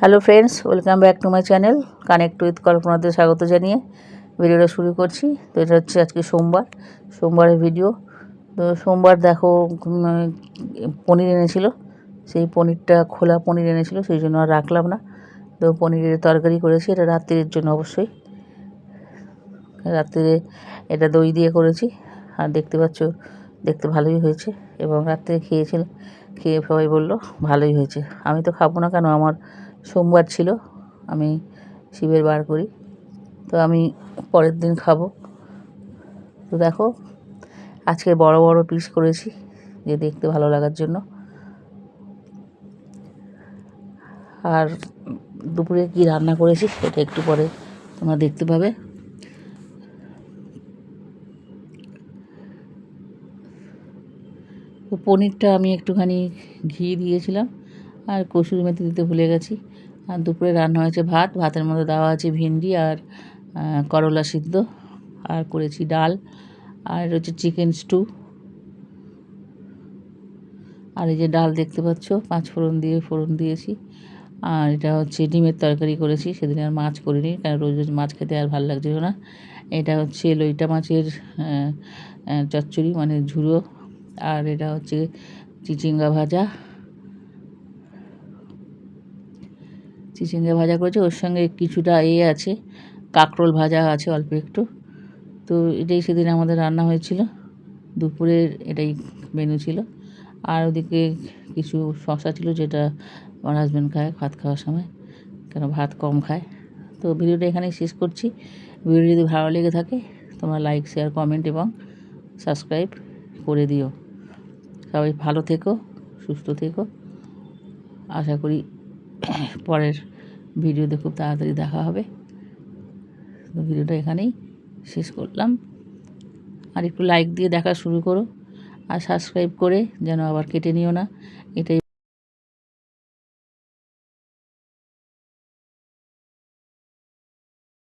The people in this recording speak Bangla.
Hello friends welcome back to my channel connect with কল্পনাতে স্বাগত জানিয়ে ভিডিওটা শুরু করছি। তো এটা হচ্ছে আজকে সোমবার, সোমবারের ভিডিও তো সোমবার দেখো পনির এনেছিল, সেই পনিরটা খোলা পনির এনেছিল, সেই জন্য আর রাখলাম না। তো পনিরের তরকারি করেছি, এটা রাত্রির জন্য অবশ্যই। রাত্রিরে এটা দই দিয়ে করেছি, আর দেখতে পাচ্ছ দেখতে ভালোই হয়েছে এবং রাত্রে খেয়েছিল, খেয়ে সবাই বলল, ভালোই হয়েছে। আমি তো খাব না কেন? আমার সোমবার ছিল, আমি শিবের বার করি, তো আমি পরের দিন খাব। তো দেখো, আজকে বড় বড় পিস করেছি, যে দেখতে ভালো লাগার জন্য। আর দুপুরে কি রান্না করেছি, সেটা একটু পরে তোমরা দেখতে পাবে। তো পনিরটা আমি একটুখানি ঘি দিয়েছিলাম আর কসুরি মেথি দিতে ভুলে গেছি। আর দুপুরে রান্না হয়েছে ভাত, ভাতের মধ্যে দেওয়া আছে ভেন্ডি আর করলা সিদ্ধ আর করেছি ডাল আর হচ্ছে চিকেন স্টু। আর এই যে ডাল দেখতে পাচ্ছ, পাঁচ ফোড়ন দিয়ে ফোড়ন দিয়েছি। আর এটা হচ্ছে ডিমের তরকারি করেছি, সেদিন আর মাছ করিনি, কারণ রোজ রোজ মাছ খেতে আর ভালো লাগছিল না। এটা হচ্ছে লইটা মাছের চচ্চড়ি মানে ঝুড়ো আর এটা হচ্ছে চিচিঙ্গা ভাজা। চিচিঙ্গা ভাজা করেছে, ওর সঙ্গে কিছুটা এ আছে, কাঁকরোল ভাজা আছে অল্প একটু। তো এটাই সেদিন আমাদের রান্না হয়েছিল, দুপুরের এটাই মেনু ছিল। আর ওদিকে কিছু শশা ছিল যেটা আমার হাজব্যান্ড খায় ভাত খাওয়ার সময়, কেন ভাত কম খায়। তো ভিডিওটা এখানেই শেষ করছি। ভিডিও যদি ভালো লেগে থাকে, তোমরা লাইক শেয়ার কমেন্ট এবং সাবস্ক্রাইব করে দিও। সবাই ভালো থেকো, সুস্থ থেকো। আশা করি পরের ভিডিওতে খুব তাড়াতাড়ি দেখা হবে। তো ভিডিওটা এখানেই শেষ করলাম। আর একটু লাইক দিয়ে দেখা শুরু করো। আর সাবস্ক্রাইব করে যেন আবার কেটে নিও না। এটাই